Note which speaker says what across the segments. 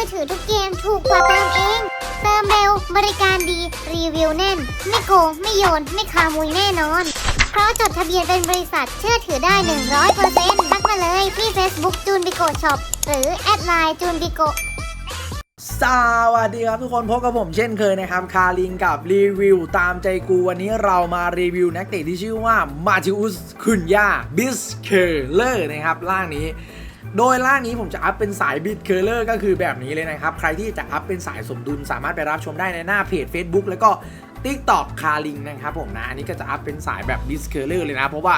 Speaker 1: มือถือทุกเกมถูกกว่าเติมเอง เติมเร็ว บริการดี รีวิวแน่น ไม่โกง ไม่โยน ไม่ขโมยแน่นอน เพราะจดทะเบียนเป็นบริษัทเชื่อถือได้ 100%ทักมาเลยที่ Facebook จูนบิโกช็อปหรือแอดไลน์จูนบิโก
Speaker 2: สวัสดีครับทุกคนพบกับผมเช่นเคยนะครับ คาริงกับรีวิวตามใจกูวันนี้เรามารีวิวนักเตะที่ชื่อว่ามาติอุสคุนยาบิสเคเลอร์นะครับ ล่างนี้ โดยร่างนี้ผมจะอัพเป็นสายบิดเคอร์เลอร์ก็คือแบบนี้เลยนะครับ ใครที่จะอัพเป็นสายสมดุลสามารถไปรับชมได้ในหน้าเพจ Facebook แล้วก็ TikTok คาริงนะครับผมนะ อันนี้ก็จะอัพเป็นสายแบบบิสเคอร์เลอร์เลยนะ เพราะว่า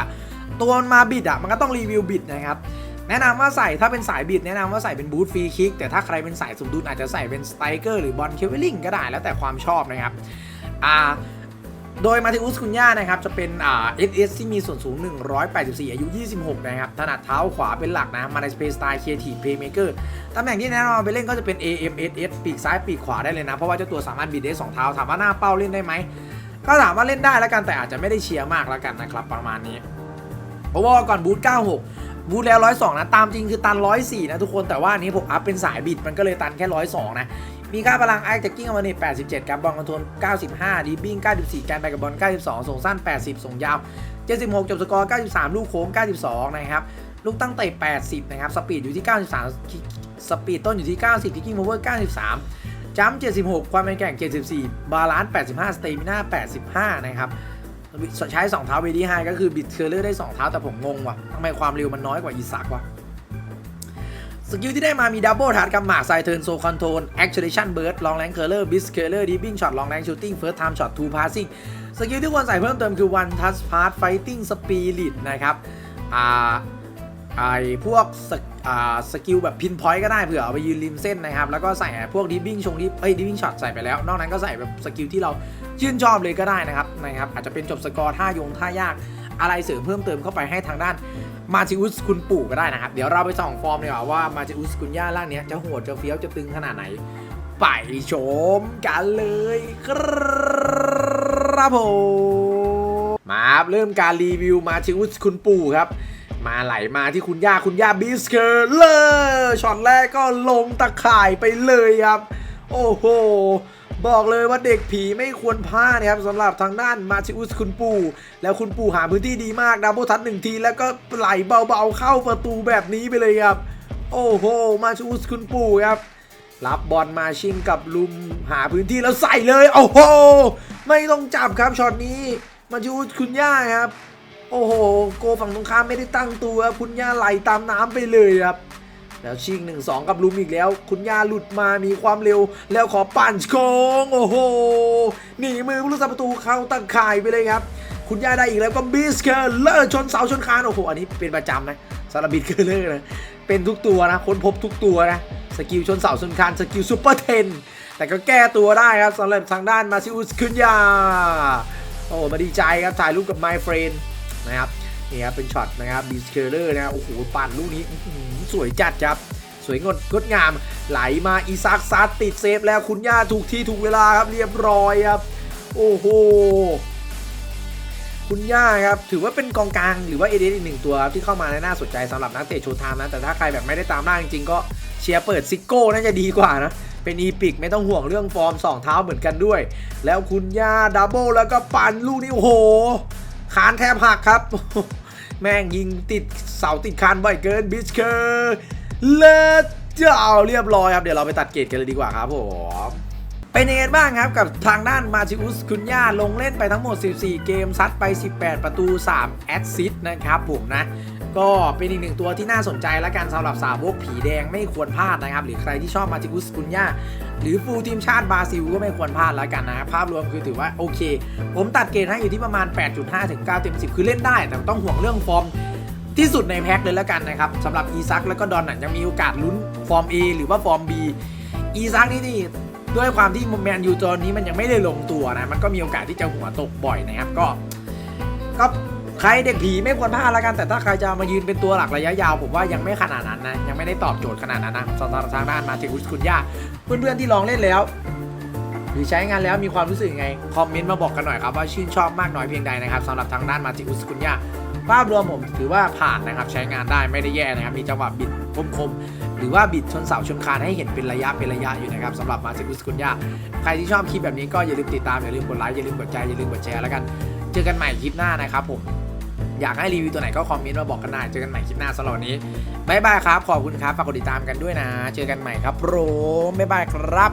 Speaker 2: ตัวมาบิดอะมันก็ต้องรีวิวบิดนะครับแนะนำว่าใส่ถ้าเป็นสายบิดแนะนำว่าใส่เป็นบูทฟรีคิกแต่ถ้าใครเป็นสายสมดุลอาจจะใส่เป็นสไตรเกอร์หรือบอลเคเวลลิงก็ได้แล้วแต่ความชอบนะครับอ่า โดยมาติอุสคุนย่านะครับจะเป็นอ่า SS ที่มีส่วนสูง 184 อายุ 26 นะครับ ถนัดเท้าขวาเป็นหลักนะ มาในสเปซสไตล์ครีเอทีเพย์เมเกอร์ตำแหน่งที่แนะนำไปเล่นก็จะเป็น AMSS ปีกซ้ายปีกขวาได้เลยนะ เพราะว่าเจ้าตัวสามารถบิดได้สองเท้า ถามว่าหน้าเป้าเล่นได้ไหม ก็ถามว่าเล่นได้แล้วกันแต่อาจจะไม่ได้เชียร์มากแล้วกันนะครับประมาณนี้เพราะว่าก่อนบูท96บูทแล้ว 102 นะ ตามจริงคือตัน 104 นะทุกคนแต่ว่าอันนี้ผมอัพเป็นสายบิดมันก็เลยตันแค่ 102 นะ มีค่าพลังไอแจ็คกิ้งอมาเนต87กับบอลคอนโทรล95ดีบิ้ง94 การไปกับบอล92 ส่งสั้น 80 ส่งยาว 76 จบสกอร์ 93 ลูกโค้ง 92 นะครับ ลูกตั้งเตะ 80 นะครับ สปีดอยู่ที่ 93 สปีดต้นอยู่ที่ 90คิกกิ้งโอเวอร์ 93 จัมป์76 ความเป็นแกร่ง 74 บาลานซ์ 85 สเตมิน่า 85 นะครับใช้ 2 เท้าเวดี้ไฮก็คือบิดเคอร์เลอร์ได้ 2 เท้าแต่ผมงงว่ะทำไมความเร็วมันน้อยกว่าอีซักวะ สกิลที่ได้มามีดับเบิลทัดกับหมากไซเทิร์นโซคอนโทรลแอคชั่นชั่นเบิร์ดลองแรงเคอร์เลอร์บิสเคอร์เลอร์ดิบิ้งช็อตลองแรงชูตติ้งเฟิร์สไทม์ช็อตทูพาสซิ่งสกิลที่ควรใส่เพิ่มเติมคือ one touch pass fighting spirit นะครับอ่าไอพวกสกอ่าสกิลแบบพินพอยต์ก็ได้เผื่อเอาไปยืนริมเส้นนะครับ แล้วก็ใส่พวกดิบิ้งชงดิเอ้ยดิบิ้งช็อตใส่ไปแล้ว นอกนั้นก็ใส่แบบสกิลที่เราชื่นชอบเลยก็ได้นะครับนะครับอาจจะเป็นจบสกอร์ท่ายงท่ายาก อะไรเสริมเพิ่มเติมเข้าไปให้ทางด้านมาจิอุสคุณปู่ก็ได้นะครับ เดี๋ยวเราไปส่องฟอร์มดีกว่าว่ามาจิอุสคุณย่าร่างเนี้ยจะโหดจะเฟี้ยวจะตึงขนาดไหน ไปชมกันเลยครับผมมาครับเริ่มการรีวิวมาจิอุสคุณปู่ครับมาไหลมาที่คุณย่าคุณย่าบิสเคอร์เลอร์ช็อตแรกก็ลงตะข่ายไปเลยครับ โอ้โห บอกเลยว่าเด็กผีไม่ควรพลาดนะครับสำหรับทางด้านมาชิอุสคุณปู่ แล้วคุณปู่หาพื้นที่ดีมากดับเบิลทัชหนึ่งที แล้วก็ไหลเบาๆเข้าประตูแบบนี้ไปเลยครับ โอ้โห มาชิอุสคุณปู่ครับ รับบอลมาชิงกับลุมหาพื้นที่แล้วใส่เลย โอ้โห ไม่ต้องจับครับช็อตนี้ มาชิอุสคุณย่าครับ โอ้โห โกฝั่งตรงข้ามไม่ได้ตั้งตัวคุณย่าไหลตามน้ำไปเลยครับ แล้วชิง 1 2 กับลุมอีกแล้ว คุณย่าหลุดมามีความเร็ว แล้วขอปั่นโค้งโอ้โหหนีมือผู้รักษาประตูเข้าตั้งข่ายไปเลยครับ คุณย่าได้อีกแล้วก็บิสเคอร์เลอร์ชนเสาชนคานโอ้โหอันนี้เป็นประจำนะสำหรับบิสเคอร์เลอร์นะเป็นทุกตัวนะค้นพบทุกตัวนะสกิลชนเสาชนคานสกิลซูเปอร์เทนแต่ก็แก้ตัวได้ครับสำหรับทางด้านมาซิอุสคุณยาโอ้มาดีใจครับถ่ายรูปกับ my friend นะครับ นี่ครับเป็นช็อตนะครับบีสเคอร์เลอร์นะโอ้โหปั่นลูกนี้สวยจัดครับ สวยงดงดงาม ไหลมาอีซักซัดติดเซฟแล้วคุณย่าถูกที่ถูกเวลาครับเรียบร้อยครับ โอ้โหคุณย่าครับ ถือว่าเป็นกองกลางหรือว่าเอเดนอีกหนึ่งตัวครับที่เข้ามาในน่าสนใจสำหรับนักเตะโชว์ไทม์นะ แต่ถ้าใครแบบไม่ได้ตามล่าจริงๆ ก็เชียร์เปิดซิโก้น่าจะดีกว่านะ เป็นอีพิกไม่ต้องห่วงเรื่องฟอร์มสองเท้าเหมือนกันด้วย แล้วคุณย่าดับเบิลแล้วก็ปั่นลูกนี้โอ้โหคานแทบหักครับ แม่งยิงติดเสาติดคานไวเกินบิชเคอร์เลิศเจ้าเรียบร้อยครับเดี๋ยวเราไปตัดเกรดกันเลยดีกว่าครับผมเป็นยังไงบ้างครับกับทางด้านมาชิอุสคุณย่าลงเล่นไปทั้งหมด 14 เกมซัดไป 18 ประตู 3 แอสซิสนะครับผมนะ ก็เป็นอีกหนึ่งตัวที่น่าสนใจและกันสำหรับสาวกผีแดงไม่ควรพลาดนะครับ หรือใครที่ชอบมาจิอุสกุนย่าหรือฟูลทีมชาติบราซิลก็ไม่ควรพลาดแล้วกันนะภาพรวมคือถือว่าโอเค ผมตัดเกรดให้อยู่ที่ประมาณ 8.5ถึง9เต็ม10 คือเล่นได้ แต่ต้องห่วงเรื่องฟอร์มที่สุดในแพ็คเลยแล้วกันนะครับสำหรับอีซักแล้วก็ดอนน่ะยังมีโอกาสลุ้นฟอร์ม A หรือว่าฟอร์ม B อีซักนี่นี่ด้วยความที่แมนยูตอนนี้มันยังไม่ได้ลงตัวนะมันก็มีโอกาสที่จะหัวตกบ่อยนะครับก็ก็ ใครเด็กผีไม่ควรพลาดล้วกันแต่ถ้าใครจะมายืนเป็นตัวหลักระยะยาวผมว่ายังไม่ขนาดนั้นนะยังไม่ได้ตอบโจทย์ขนาดนั้นนะสำหรับทางด้านมาเทคุสคุณย่าเพื่อนๆที่ลองเล่นแล้ว หรือใช้งานแล้วมีความรู้สึกไงคอมเมนต์มาบอกกันหน่อยครับว่าชื่นชอบมากน้อยเพียงใดนะครับสำหรับทางด้านมาติอุสกุนยาภาพรวมผมถือว่าผ่านนะครับใช้งานได้ไม่ได้แย่นะครับมีจังหวะบิดคมๆหรือว่าบิดชนเสาชนคานให้เห็นเป็นระยะเป็นระยะอยู่นะครับสำหรับมาซิอุสกุนยาใครที่ชอบคลิปแบบนี้ก็อย่าลืมติดตามอย่าลืมกดไลค์อย่าลืมกดใจอย่าลืมกดแชร์แล้วกัน เจอกันใหม่คลิปหน้านะครับผม อยากให้รีวิวตัวไหนก็คอมเมนต์มาบอกกันได้เจอกันใหม่คลิปหน้าสำหรับวันนี้บ๊ายบายครับ ขอบคุณครับฝากกดติดตามกันด้วยนะ เจอกันใหม่ครับโปรบ๊ายบายครับ